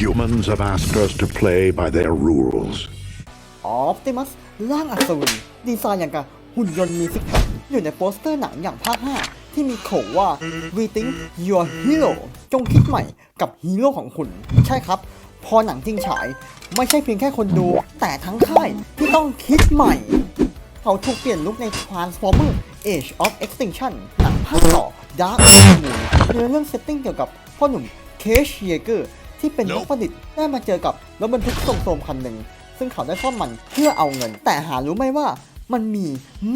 Humans have asked us to play by their rules. ออ t ติมัสร่างอัศวิน ดีไซน์อย่างกับหุ่นยนต์มีซิกแพคอยู่ในโปสเตอร์หนังอย่างภาค 5 ที่มีโขว่า Rethink Your Hero จงคิดใหม่กับฮีโร่ของคุณ ใช่ครับ พอหนังจริงฉาย ไม่ใช่เพียงแค่คนดู แต่ทั้งค่ายที่ต้องคิดใหม่ เขาถูกเปลี่ยนลุคใน Transformer Age of Extinction หนังภาคต่อ Dark Moon เนื้อเรื่องเซตติ้งเกี่ยวกับพ่อหนุ่มเคชเยเกอร์ ที่เป็นนักประดิษฐ์ได้มาเจอกับรถบรรทุกส่งโสมคันหนึ่ง ซึ่งเขาได้ซ่อมมันเพื่อเอาเงิน แต่หารู้ไหมว่ามันมี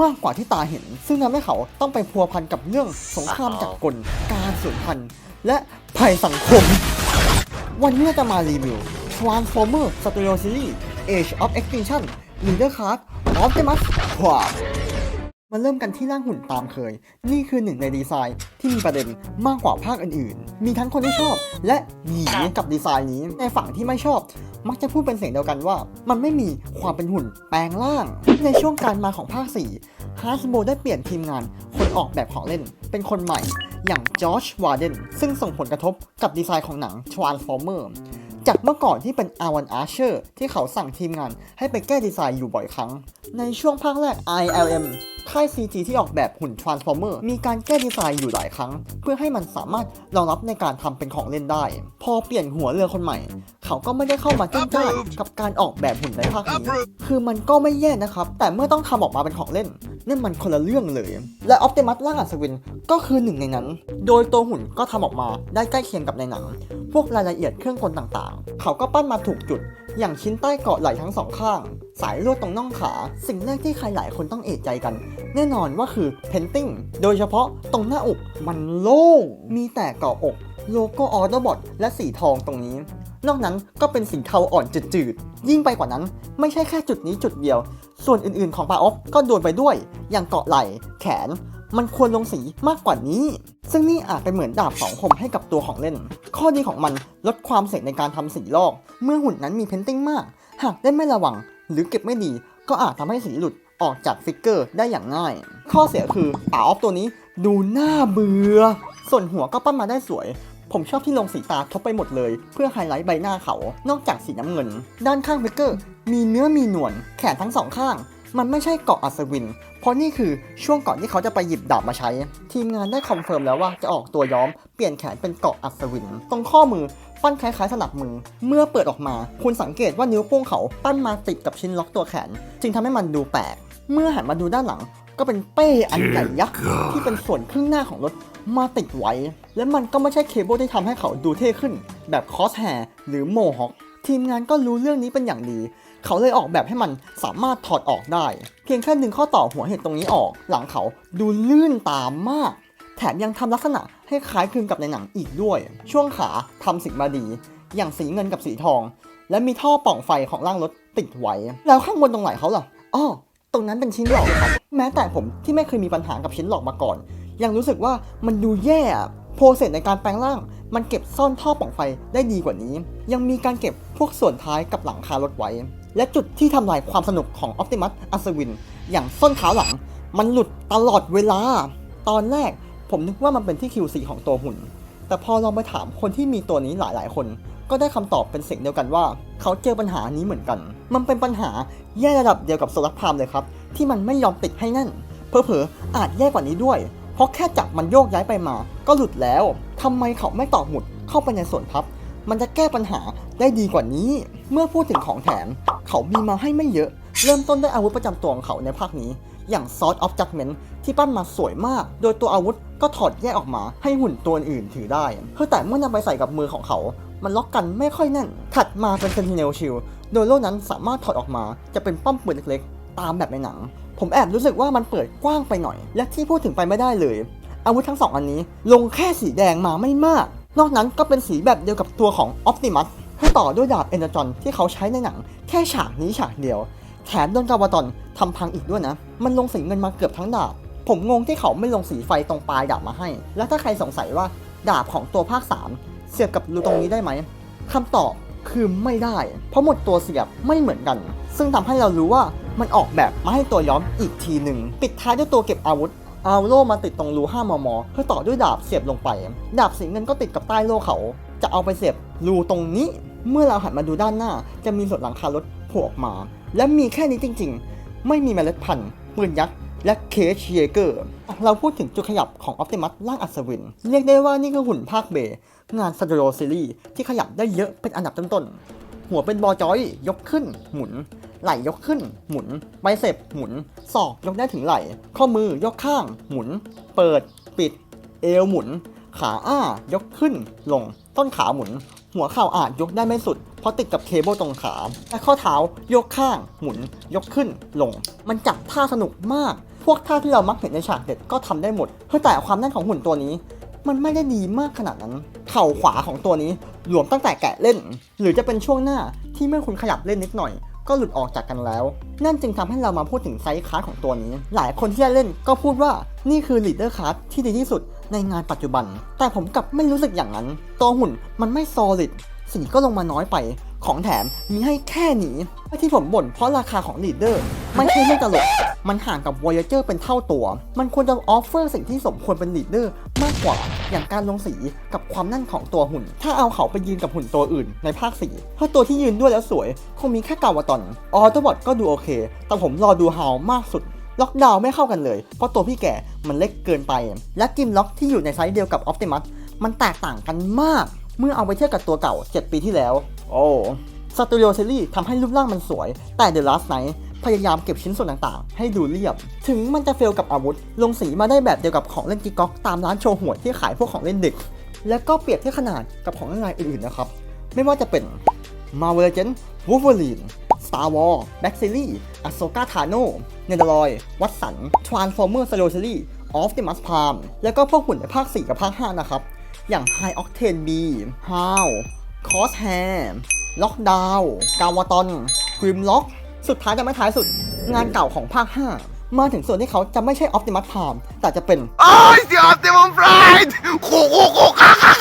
มากกว่าที่ตาเห็น ซึ่งทำให้เขาต้องไปพัวพันกับเรื่องสงครามจักรกล การสูญพันธุ์ และภัยสังคม วันนี้เราจะมารีวิว Transformer Stereo Series Age of Extinction Leader Card Optimus Prime มาเริ่มกันที่ร่างหุ่นตามเคย นี่คือหนึ่งในดีไซน์ที่มีประเด็นมากกว่าภาคอื่นๆ มีทั้งคนที่ชอบ และหยีกับดีไซน์นี้ ในฝั่งที่ไม่ชอบ มักจะพูดเป็นเสียงเดียวกันว่า มันไม่มีความเป็นหุ่นแปลงร่าง ในช่วงการมาของภาค4 h a s b r o ได้เปลี่ยนทีมงาน คนออกแบบของเล่น เป็นคนใหม่ อย่างจอร์จวาร์เดนซึ่งส่งผลกระทบกับดีไซน์ของหนัง Transformer จากเมื่อก่อนที่เป็น R1 Archer ที่เขาสั่งทีมงานให้ไปแก้ดีไซน์อยู่บ่อยครั้ง ในช่วงภาคแรก ILM ค่าย CG ที่ออกแบบหุ่น Transformer มีการแก้ดีไซน์อยู่หลายครั้ง เพื่อให้มันสามารถรองรับในการทำเป็นของเล่นได้ พอเปลี่ยนหัวเรือคนใหม่ เขาก็ไม่ได้เข้ามาจ้นจ้านกับการออกแบบหุ่นในภาคนี้ คือมันก็ไม่แย่นะครับ แต่เมื่อต้องทำออกมาเป็นของเล่นนั่นมันคนละเรื่องเลย และ Optimus ร่างอัศวินก็คือหนึ่งในนั้น โดยตัวหุ่นก็ทำออกมาได้ใกล้เคียงกับในหนัง พวกรายละเอียดเครื่องกลต่างๆ เขาก็ปั้นมาถูกจุด อย่างชิ้นใต้เกาะไหล่ทั้งสองข้าง สายลวดตรงน่องขา สิ่งแรกที่ใครหลายคนต้องเอะใจกัน แน่นอนว่าคือเพนติ้งโดยเฉพาะตรงหน้าอกมันโล่งมีแต่เกาะอกโลโก้ออเดอร์บอทและสีทองตรงนี้ นอกนั้นก็เป็นสีเทาอ่อนจืดๆ ยิ่งไปกว่านั้น ไม่ใช่แค่จุดนี้จุดเดียว ส่วนอื่นๆของปาออฟก็โดนไปด้วย อย่างเกาะไหล่ แขน มันควรลงสีมากกว่านี้ ซึ่งนี่อาจเป็นเหมือนดาบสองคมให้กับตัวของเล่น ข้อดีของมันลดความเสี่ยงในการทำสีลอก เมื่อหุ่นนั้นมีเพนติ้งมาก หากได้ไม่ระวัง หรือเก็บไม่ดี ก็อาจทำให้สีหลุดออกจากฟิกเกอร์ได้อย่างง่าย ข้อเสียคือป่าออฟตัวนี้ดูน่าเบื่อ ส่วนหัวก็ปั้นมาได้สวย ผมชอบที่ลงสีตาทบไปหมดเลย เพื่อไฮไลท์ใบหน้าเขา นอกจากสีน้ำเงิน ด้านข้างฟิกเกอร์ มีเนื้อมีหนวดแขนทั้งสองข้าง มันไม่ใช่เกาะอัศวิน เพราะนี่คือช่วงก่อนที่เขาจะไปหยิบดาบมาใช้ ทีมงานได้คอนเฟิร์มแล้วว่าจะออกตัวย้อมเปลี่ยนแขนเป็นเกาะอัศวิน ตรงข้อมือ ปั้นคล้ายๆสนับมือ เมื่อเปิดออกมา คุณสังเกตว่านิ้วโป้งเขาปั้นมาติดกับชิ้นล็อกตัวแขน จึงทำให้มันดูแปลก เมื่อหันมาดูด้านหลัง ก็เป็นเป้อันใหญ่ยักษ์ที่เป็นส่วนครึ่งหน้าของรถมาติดไว้ และมันก็ไม่ใช่เคเบิลที่ทำให้เขาดูเท่ขึ้น แบบคอสแฮร์หรือโมฮอคทีมงานก็รู้เรื่องนี้เป็นอย่างดี เขาเลยออกแบบให้มันสามารถถอดออกได้ เพียงแค่ดึงข้อต่อหัวเห็ดตรงนี้ออก หลังเขาดูลื่นตามมาก แถมยังทำลักษณะให้คล้ายคลึงกับในหนังอีกด้วย ช่วงขาทำสิ่งมาดี อย่างสีเงินกับสีทอง และมีท่อป่องไฟของร่างรถติดไว้ แล้วข้างบนตรงไหนเขาล่ะอ้อตรงนั้นเป็นชิ้นหลอกครับ แม้แต่ผมที่ไม่เคยมีปัญหากับชิ้นหลอกมาก่อน ยังรู้สึกว่ามันดูแย่โปรเซสในการแปลงร่าง มันเก็บซ่อนท่อป่องไฟได้ดีกว่านี้ ยังมีการเก็บพวกส่วนท้ายกับหลังคารถไว้ และจุดที่ทำลายความสนุกของ Optimus อัศวิน อย่างส้นเท้าหลัง มันหลุดตลอดเวลา ตอนแรก ผมนึกว่ามันเป็นที่ QC ของตัวหุ่น แต่พอลองไปถามคนที่มีตัวนี้หลายๆ คน ก็ได้คำตอบเป็นเสียงเดียวกันว่า เขาเจอปัญหานี้เหมือนกัน มันเป็นปัญหาแย่ระดับเดียวกับโซลักพามเลยครับ ที่มันไม่ยอมติดให้แน่น เพอเพอๆอาจแย่กว่านี้ด้วย เพราะแค่จับมันโยกย้ายไปมา ก็หลุดแล้วทำไมเขาไม่ตอกหมุดเข้าไปในส่วนพับ มันจะแก้ปัญหาได้ดีกว่านี้ เมื่อพูดถึงของแถม เขามีมาให้ไม่เยอะ เริ่มต้นด้วยอาวุธประจำตัวของเขาในภาคนี้ อย่าง Sword of Judgment ที่ปั้นมาสวยมาก โดยตัวอาวุธก็ถอดแยกออกมาให้หุ่นตัวอื่นถือได้เพื่อแต่เมื่อนำไปใส่กับมือของเขา มันล็อกกันไม่ค่อยแน่น ถัดมาเป็น Sentinel Shield โดยโล่นั้นสามารถถอดออกมา จะเป็นป้อมปืนเล็กๆ ตามแบบในหนัง ผมแอบรู้สึกว่ามันเปิดกว้างไปหน่อย และที่พูดถึงไปไม่ได้เลย อาวุธทั้งสองอันนี้ ลงแค่สีแดงมาไม่มาก นอกนั้นก็เป็นสีแบบเดียวกับตัวของ Optimus ให้ต่อด้วยดาบเอเนจอนที่เขาใช้ในหนัง แค่ฉากนี้ฉากเดียว แถมโดนกาวาตอนทำพังอีกด้วยนะ มันลงสีเงินมาเกือบทั้งดาบ ผมงงที่เขาไม่ลงสีไฟตรงปลายดาบมาให้ แล้วถ้าใครสงสัยว่าดาบของตัวภาค 3 เสียบกับรูตรงนี้ได้ไหมคำตอบคือไม่ได้ เพราะหมดตัวเสียบไม่เหมือนกัน ซึ่งทำให้เรารู้ว่ามันออกแบบมาให้ตัวย้อมอีกทีหนึ่ง ปิดท้ายด้วยตัวเก็บอาวุธ เอาโล่มาติดตรงรู5มม เพื่อต่อด้วยดาบเสียบลงไป ดาบสีเงินก็ติดกับใต้โล่เขา จะเอาไปเสียบรูตรงนี้ เมื่อเราหันมาดูด้านหน้า จะมีส่วนหลังคารถ ล่ออกมา และมีแค่นี้จริงๆ ไม่มีเมล็ดพันธุ์ปืนยักษ์และเคชเยเกอร์ เราพูดถึงจุดขยับของออ t ติมัสร่างอัศวิน เรียกได้ว่านี่คือหุ่นภาคเบงานสตูดิโอซีรีส์ที่ขยับได้เยอะเป็นอันดับต้นๆ หัวเป็นบอจอย ยกขึ้น หมุน ไหล่ยกขึ้น หมุนไบเซปหมุน ศอกยกได้ถึงไหล่ ข้อมือยกข้าง หมุน เปิด ปิด เอวหมุน ขาอ้า ยกขึ้น ลง ต้นขาหมุน หัวเข่าอาจยกได้ไม่สุด เพราะติดกับเคเบิลตรงขาและข้อเท้ายกข้าง หมุน ยกขึ้นลง มันจับท่าสนุกมาก พวกท่าที่เรามักเห็นในฉากเด็ดก็ทำได้หมดเพื่อแต่ความแน่นของหุ่นตัวนี้ มันไม่ได้ดีมากขนาดนั้น เข่าขวาของตัวนี้หลวมตั้งแต่แกะเล่น หรือจะเป็นช่วงหน้าที่เมื่อคุณขยับเล่นนิดหน่อยก็หลุดออกจากกันแล้ว นั่นจึงทำให้เรามาพูดถึงไซส์คาร์ดของตัวนี้ หลายคนที่ได้เล่นก็พูดว่านี่คือลีดเดอร์คาร์ดที่ดีที่สุด ในงานปัจจุบัน แต่ผมกลับไม่รู้สึกอย่างนั้น ตัวหุ่นมันไม่ solid สีก็ลงมาน้อยไป ของแถมมีให้แค่นี้ที่ผมบ่นเพราะราคาของลีดเดอร์มันใช่เรื่องตลก มันห่างกับ Voyager เป็นเท่าตัว มันควรจะออฟเฟอร์สิ่งที่สมควรเป็นลีดเดอร์มากกว่า อย่างการลงสีกับความแน่นของตัวหุ่น ถ้าเอาเขาไปยืนกับหุ่นตัวอื่นในภาคสีเพราะตัวที่ยืนด้วยแล้วสวย คงมีแค่กาวตอน ออโตบอทก็ดูโอเค แต่ผมรอดูฮาวมากสุด ล็อกดาวน์ไม่เข้ากันเลย เพราะตัวพี่แก่มันเล็กเกินไป และกิมล็อกที่อยู่ในไซส์เดียวกับออ t ติมัสมันแตกต่างกันมาก เมื่อเอาไปเทียบกับตัวเก่า 7 ปีที่แล้ว โอ้สตูดิโอซีรีส์ทำให้รูปร่างมันสวย แต่ The Last Night พยายามเก็บชิ้นส่วนต่างๆ ให้ดูเรียบ ถึงมันจะเฟลกับอาวุธ ลงสีมาได้แบบเดียวกับของเล่นกิ๊กก๊อกตามร้านโชว์หวยที่ขายพวกของเล่นเด็ก และก็เปรียบเทียบขนาดกับของเล่นรายอื่นๆนะครับ ไม่ว่าจะเป็น Marvel Legends Wolverine Star Wars Black Series Ahsoka Tano n e d a l o y Watson Transformer s e r i e s of the Must Palm แล้วก็พวกหุ่นในภาค 4 กับภาค 5 นะครับ อย่างไฮออกเทนบีฮาว,คอสแฮม,ล็อกดาวกาวตันกริมล็อกสุดท้ายจะไม่ท้ายสุดงานเก่าของภาค 5 มาถึงส่วนที่เขาจะไม่ใช่ออฟติมัสพามแต่จะเป็นอ้ยสิออฟติมัสพามโคโคโคคาคา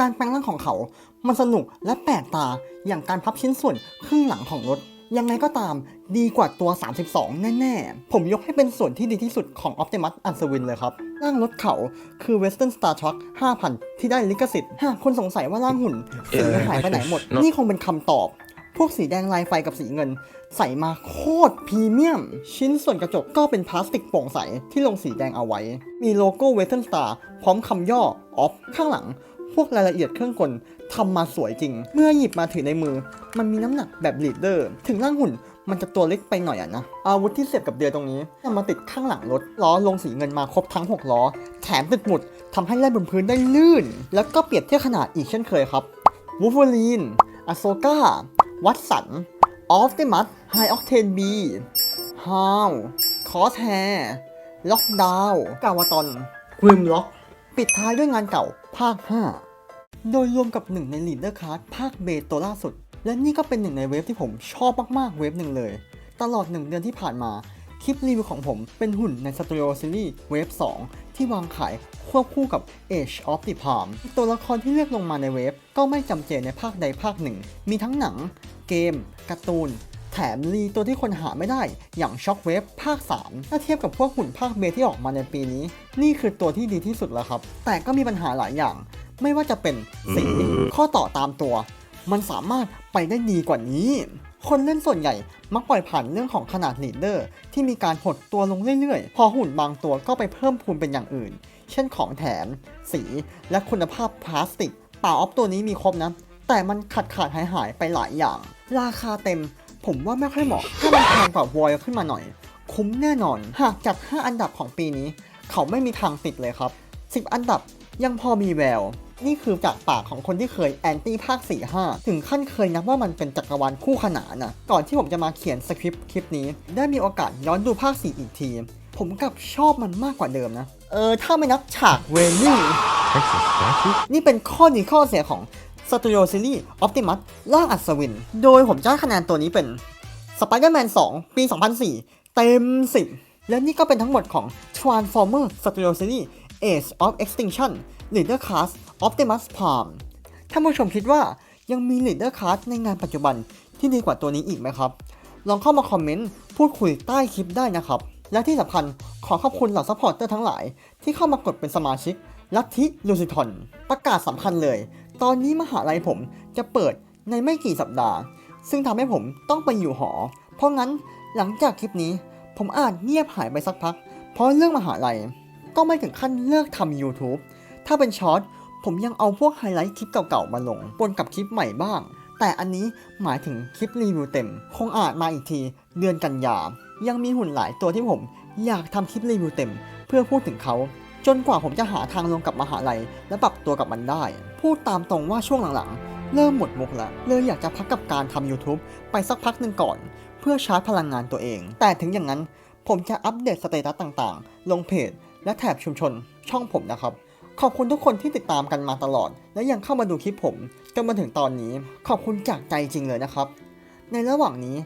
การแปลงร่างของเขา มันสนุกและแปลกตาอย่างการพับชิ้นส่วนครึ่งหลังของรถ ยังไงก็ตามดีกว่าตัว 32 แน่ๆ ผมยกให้เป็นส่วนที่ดีที่สุดของ Optimus a n s w i n เลยครับ ร่างรถเขาคือ Western Star Truck 5,000 ที่ได้ลิขสิทธิ์หากคนสงสัยว่าร่างหุ่นสีหายไปไหนหมด นี่คงเป็นคำตอบพวกสีแดงลายไฟกับสีเงิน ใส่มาโคตรพรีเมียม ชิ้นส่วนกระจกก็เป็นพลาสติกโปร่งใสที่ลงสีแดงเอาไว้ มีโลโก้ Western Star พร้อมคำย่อ Off ข้างหลัง พวกรายละเอียดเครื่องกลทำมาสวยจริง เมื่อหยิบมาถือในมือ มันมีน้ำหนักแบบลีดเดอร์ ถึงร่างหุ่นมันจะตัวเล็กไปหน่อยอะนะ อาวุธที่เสียบกับเดือยตรงนี้นำมาติดข้างหลังรถ ล้อลงสีเงินมาครบทั้ง 6 ล้อ แถมติดหมุดทำให้เล่นบนพื้นได้ลื่น แล้วก็เปรียบเทียบขนาดอีกเช่นเคยครับวูฟเวอรีนอโซกาวัตสัน ออฟติมัสไฮออกเทนบีฮาวคอสแฮร์ล็อกดาวกาวตอนกริมล็อก ปิดท้ายด้วยงานเก่าภาค 5 โดยรวมกับหนึ่งในลีดเดอร์ค a าร์ภาคเบตตัวล่าสุด และนี่ก็เป็นหนึ่งในเวฟที่ผมชอบมากๆเวฟหนึ่งเลย ตลอดหนึ่งเดือนที่ผ่านมา คลิปรีวิวของผมเป็นหุ่นในสตูดิโอซีรีส์เวฟ2 ที่วางขายควบคู่กับ Age of the Palm ตัวละครที่เลือกลงมาในเวฟก็ไม่จำเจในภาคใดภาคหนึ่ง มีทั้งหนัง เกม การ์ตูน ถมรีตัวที่คนหาไม่ได้ อย่างช็อคเวฟภาค 3 ถ้าเทียบกับพวกหุ่นภาคเบที่ออกมาในปีนี้ นี่คือตัวที่ดีที่สุดแล้วครับ แต่ก็มีปัญหาหลายอย่าง ไม่ว่าจะเป็นสีข้อต่อตามตัว มันสามารถไปได้ดีกว่านี้คนเล่นส่วนใหญ่มักปล่อยผ่านเรื่องของขนาดลีดเดอร์ ที่มีการหดตัวลงเรื่อยๆ พอหุ่นบางตัวก็ไปเพิ่มพูนเป็นอย่างอื่น เช่นของแถม สีและคุณภาพพลาสติกป่าออฟตัวนี้มีครบนะ แต่มันขาดขาดหายหายๆไปหลายอย่าง ราคาเต็ม ผมว่าไม่ค่อยเหมาะ ถ้ามันแพงกว่าวอยขึ้นมาหน่อย คุ้มแน่นอน หากจัด5อันดับของปีนี้ เขาไม่มีทางติดเลยครับ 10 อันดับยังพอมีแวว นี่คือจากปากของคนที่เคยแอนตี้ภาค 4 5 ถึงขั้นเคยนับว่ามันเป็นจักรวาลคู่ขนานนะก่อนที่ผมจะมาเขียนสคริปต์คลิปนี้ ได้มีโอกาสย้อนดูภาค 4 อีกที ผมกลับชอบมันมากกว่าเดิมนะ เออ ถ้าไม่นับฉากเวนี่นี่เป็นข้อดีข้อเสียของ Studio Series Optimus ล่างอัศวิน โดยผมจะให้คะแนนตัวนี้เป็น Spider-Man 2ปี 2004 เต็ม 10 และนี่ก็เป็นทั้งหมดของ Transformer Studio Series Age of Extinction Leader Class Optimus Prime ถ้าผู้ชมคิดว่ายังมี Leader Class ในงานปัจจุบันที่ดีกว่าตัวนี้อีกไหมครับ ลองเข้ามาคอมเมนต์ พูดคุยใต้คลิปได้นะครับ และที่สำคัญขอขอบคุณเหล่าซัพพอร์ตเตอร์ทั้งหลาย ที่เข้ามากดเป็นสมาชิกลัทธิลูซิทอนประกาศสำคัญเลย ตอนนี้มหาลัยผมจะเปิดในไม่กี่สัปดาห์ ซึ่งทำให้ผมต้องไปอยู่หอ เพราะงั้นหลังจากคลิปนี้ ผมอาจเงียบหายไปสักพัก เพราะเรื่องมหาลัย ก็ไม่ถึงขั้นเลิกทำ YouTube ถ้าเป็นช็อตผมยังเอาพวกไฮไลท์คลิปเก่าๆมาลงปนกับคลิปใหม่บ้าง แต่อันนี้หมายถึงคลิปรีวิวเต็ม คงอาจมาอีกทีเดือนกันยายังมีหุ่นหลายตัวที่ผม อยากทำคลิปรีวิวเต็ม เพื่อพูดถึงเขา จนกว่าผมจะหาทางลงกับมหาลัย และปรับตัวกับมันได้ พูดตามตรงว่าช่วงหลังๆ เริ่มหมดมุกแล้วเลยอยากจะพักกับการทำ YouTube ไปสักพักหนึ่งก่อน เพื่อชาร์จพลังงานตัวเอง แต่ถึงอย่างนั้นผมจะอัปเดตสเตตัสต่างๆ ลงเพจ และแถบชุมชน ช่องผมนะครับ ขอบคุณทุกคนที่ติดตามกันมาตลอด และยังเข้ามาดูคลิปผมจนมาถึงตอนนี้ ขอบคุณจากใจจริงเลยนะครับ ในระหว่างนี้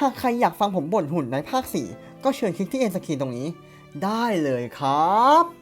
หากใครอยากฟังผมบ่นหุ่นในภาค 4 ก็เชิญคลิกที่เอ็นสกีนตรงนี้ ได้เลยครับ